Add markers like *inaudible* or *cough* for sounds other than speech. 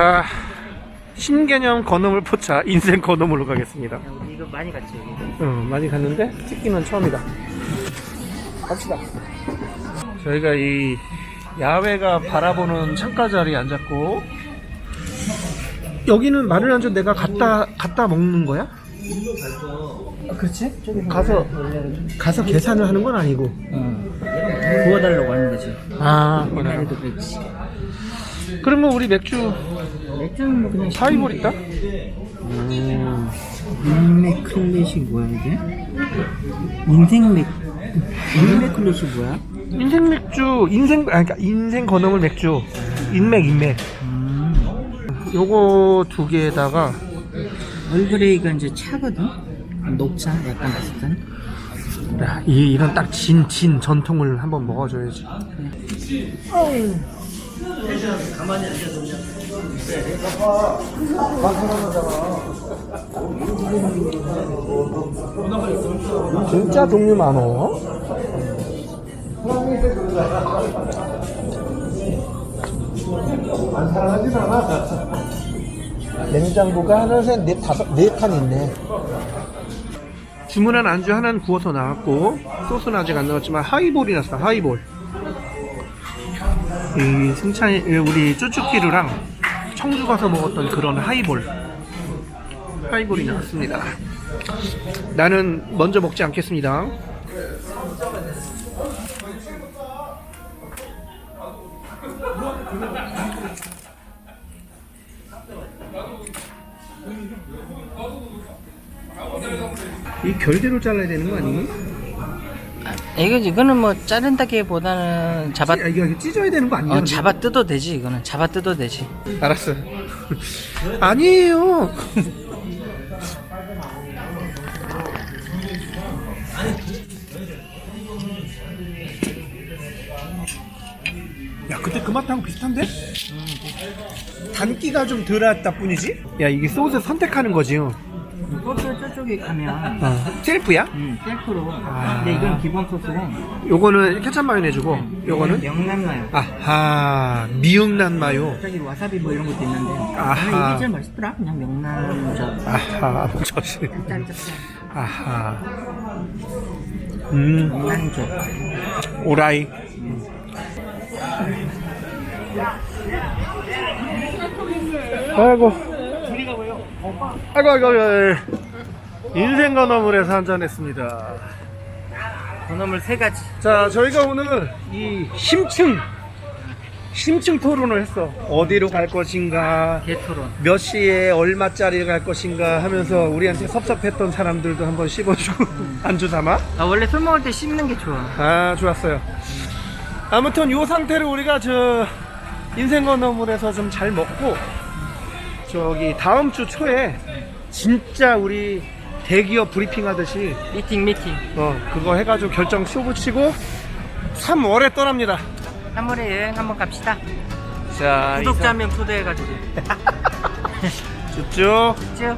자, 신개념 건어물 포차 인생 건어물로 가겠습니다. 야, 우리 이거 많이 갔지 여기. 어, 많이 갔는데 찍기는 처음이다. 갑시다. 저희가 이 야외가 바라보는 창가 자리에 앉았고 여기는 마늘 한젓 내가 갖다 갖다 먹는 거야? 아, 그렇지? 저기 가서 가서 계산을 하는 건 아니고. 응. 부어달라고 하는 거지. 아, 그랬지. 그러면 우리 맥주 맥주는 뭐 그냥 하이볼 있다? 인맥 클래식 뭐야 이게? 인생 맥 인맥 클래식 뭐야? 인생 맥주, 인생 아 그러니까 인생 건어물 맥주, 인맥 인맥. 음. 요거 두 개에다가 얼그레이가 이제 차거든. 녹차 약간 비슷한. 야, 이 이런 딱 진 진 전통을 한번 먹어줘야지. 진짜 종류 많어. 냉장고가 하나, 셋, 넷, 다섯, 네 칸 있네. 주문한 안주 하나는 구워서 나왔고 소스는 아직 안 나왔지만 하이볼이 났어 하이볼 이 승찬이 우리 쭈쭈끼루랑 청주 가서 먹었던 그런 하이볼. 하이볼이 나왔습니다. 나는 먼저 먹지 않겠습니다. 이 결대로 잘라야 되는 거 아니? 이거 이거는 뭐 자른다기보다는 잡아 아, 이거 찢어야 되는 거 아니야? 어, 잡아 뜯어도 되지 이거는 잡아 뜯어도 되지. 알았어. *laughs* 아니에요. 야, 그때 그 맛하고 비슷한데? 단기가 좀 덜했다 뿐이지? 야, 이게 소스 선택하는 거지. 요 소스 저 쪽에 가면 어. 셀프야? 음, 셀프로. 아. 근데 이건 기본 소스고. 요거는 케찹 마요네즈고, 요거는? 명란 마요. 아하, 미음란 마요. 갑자기 와사비 뭐 이런 것도 있는데. 아하. 나는 이게 제일 맛있더라. 그냥 명란 저 아하. 짤짤짤. 아하. 음. 명란 저. 오라이. 아이고. 아이고, 아이고, 아이고. 인생 건어물에서 한잔했습니다. 건어물 세 가지. 자, 저희가 오늘 이 심층, 심층 토론을 했어. 어디로 갈 것인가, 개토론. 몇 시에 얼마짜리 갈 것인가 하면서 우리한테 섭섭했던 사람들도 한번 씹어주고, *laughs* 안주 삼아. 아 원래 술 먹을 때 씹는 게 좋아. 아 좋았어요 아무튼 요 상태로 우리가 저 인생 건어물에서 좀 잘 먹고 저기 다음 주 초에 진짜 우리 대기업 브리핑 하듯이 미팅 미팅. 어 그거 해가지고 결정 쇼 붙이고 3월에 떠납니다 3월에 여행 한번 갑시다. 자 구독자면 초대해가지고. *laughs* 쭉쭉 쭉.